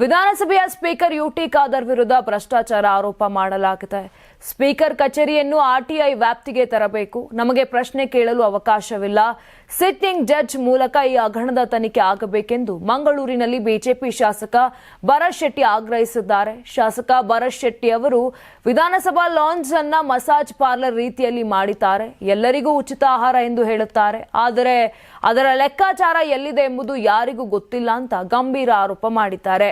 ವಿಧಾನಸಭೆಯ speaker UT Khader ವಿರುದ್ಧ ಭ್ರಷ್ಟಾಚಾರ ಆರೋಪ ಮಾಡಲಾಗಿದೆ. ಸ್ಪೀಕರ್ ಕಚೇರಿಯನ್ನು ಆರ್ಟಿಐ ವ್ಯಾಪ್ತಿಗೆ ತರಬೇಕು. ನಮಗೆ ಪ್ರಶ್ನೆ ಕೇಳಲು ಅವಕಾಶವಿಲ್ಲ. ಸಿಟ್ಟಿಂಗ್ ಜಡ್ಜ್ ಮೂಲಕ ಈ ಹಗರಣದ ತನಿಖೆ ಆಗಬೇಕೆಂದು ಮಂಗಳೂರಿನಲ್ಲಿ ಬಿಜೆಪಿ ಶಾಸಕ ಭರತ್ ಶೆಟ್ಟಿ ಆಗ್ರಹಿಸಿದ್ದಾರೆ. ಶಾಸಕ ಭರತ್ ಶೆಟ್ಟಿ ಅವರು ವಿಧಾನಸಭಾ ಲಾಂಜ್ ಅನ್ನ ಮಸಾಜ್ ಪಾರ್ಲರ್ ರೀತಿಯಲ್ಲಿ ಮಾಡಿದ್ದಾರೆ. ಎಲ್ಲರಿಗೂ ಉಚಿತ ಆಹಾರ ಎಂದು ಹೇಳುತ್ತಾರೆ. ಆದರೆ ಅದರ ಲೆಕ್ಕಾಚಾರ ಎಲ್ಲಿದೆ ಎಂಬುದು ಯಾರಿಗೂ ಗೊತ್ತಿಲ್ಲ ಅಂತ ಗಂಭೀರ ಆರೋಪ ಮಾಡಿದ್ದಾರೆ.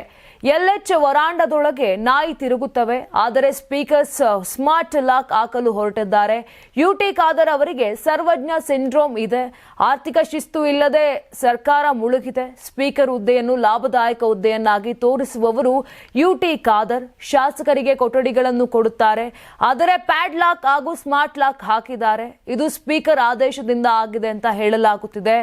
ಎಲ್ಎಚ್ ವರಾಂಡದೊಳಗೆ ನಾಯಿ ತಿರುಗುತ್ತವೆ, ಆದರೆ ಸ್ಪೀಕರ್ಸ್ ಸ್ಮಾರ್ಟ್ ಲಾಕ್ ಹಾಕಲು ಹೊರಟಿದ್ದಾರೆ. ಯುಟಿ ಖಾದರ್ ಅವರಿಗೆ ಸರ್ವಜ್ಞ ಸಿಂಡ್ರೋಮ್ ಇದೆ. ಆರ್ಥಿಕ ಶಿಸ್ತು ಇಲ್ಲದೆ ಸರ್ಕಾರ ಮುಳುಗಿದೆ. ಸ್ಪೀಕರ್ ಹುದ್ದೆಯನ್ನು ಲಾಭದಾಯಕ ಹುದ್ದೆಯನ್ನಾಗಿ ತೋರಿಸುವವರು ಯುಟಿ ಖಾದರ್. ಶಾಸಕರಿಗೆ ಕೊಠಡಿಗಳನ್ನು ಕೊಡುತ್ತಾರೆ. ಆದರೆ ಪ್ಯಾಡ್ ಲಾಕ್ ಹಾಗೂ ಸ್ಮಾರ್ಟ್ ಲಾಕ್ ಹಾಕಿದ್ದಾರೆ. ಇದು ಸ್ಪೀಕರ್ ಆದೇಶದಿಂದ ಆಗಿದೆ ಅಂತ ಹೇಳಲಾಗುತ್ತಿದೆ.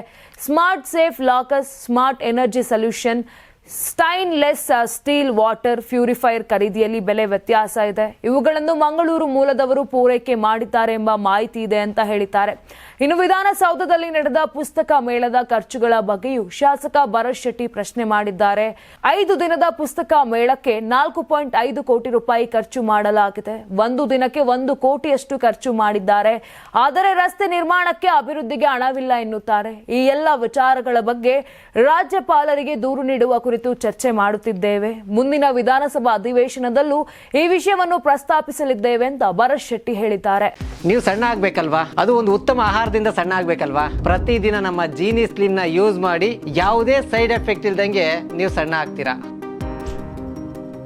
Smart safe lockers, smart energy solution stainless steel water purifier ಖರೀದಿಯಲ್ಲಿ ಬೆಲೆ ವ್ಯತ್ಯಾಸ ಇದೆ. ಇವುಗಳನ್ನು ಮಂಗಳೂರು ಮೂಲದವರು ಪೂರೈಕೆ ಮಾಡಿದ್ದಾರೆ ಎಂಬ ಮಾಹಿತಿ ಇದೆ ಅಂತ ಹೇಳಿದ್ದಾರೆ. ಇನ್ನು ವಿಧಾನಸೌಧದಲ್ಲಿ ನಡೆದ ಪುಸ್ತಕ ಮೇಳದ ಖರ್ಚುಗಳ ಬಗ್ಗೆಯೂ ಶಾಸಕ ಭರತ್ ಶೆಟ್ಟಿ ಪ್ರಶ್ನೆ ಮಾಡಿದ್ದಾರೆ. ಐದು ದಿನದ ಪುಸ್ತಕ ಮೇಳಕ್ಕೆ ನಾಲ್ಕು ಪಾಯಿಂಟ್ ಐದು ಕೋಟಿ ರೂಪಾಯಿ ಖರ್ಚು ಮಾಡಲಾಗಿದೆ. ಒಂದು ದಿನಕ್ಕೆ ಒಂದು ಕೋಟಿಯಷ್ಟು ಖರ್ಚು ಮಾಡಿದ್ದಾರೆ. ಆದರೆ ರಸ್ತೆ ನಿರ್ಮಾಣಕ್ಕೆ ಅಭಿವೃದ್ಧಿಗೆ ಹಣವಿಲ್ಲ ಎನ್ನುತ್ತಾರೆ. ಈ ಎಲ್ಲ ವಿಚಾರಗಳ ಬಗ್ಗೆ ರಾಜ್ಯಪಾಲರಿಗೆ ದೂರು ನೀಡುವ ಕುರಿತು ಚರ್ಚೆ ಮಾಡುತ್ತಿದ್ದೇವೆ. ಮುಂದಿನ ವಿಧಾನಸಭಾ ಅಧಿವೇಶನದಲ್ಲೂ ಈ ವಿಷಯವನ್ನು ಪ್ರಸ್ತಾಪಿಸಲಿದ್ದೇವೆ ಅಂತ ಭರತ್ ಶೆಟ್ಟಿ ಹೇಳಿದ್ದಾರೆ. ನೀವು ಸಣ್ಣ ಆಗ್ಬೇಕಲ್ವಾ? ಅದು ಒಂದು ಉತ್ತಮ ಆಹಾರದಿಂದ ಸಣ್ಣ ಆಗ್ಬೇಕಲ್ವಾ? ಪ್ರತಿದಿನ ನಮ್ಮ ಜೀನಿ ಸ್ಲಿಮ್ನ ಯೂಸ್ ಮಾಡಿ ಯಾವುದೇ ಸೈಡ್ ಎಫೆಕ್ಟ್ ಇಲ್ದಂಗೆ ನೀವು ಸಣ್ಣ ಆಗ್ತೀರಾ?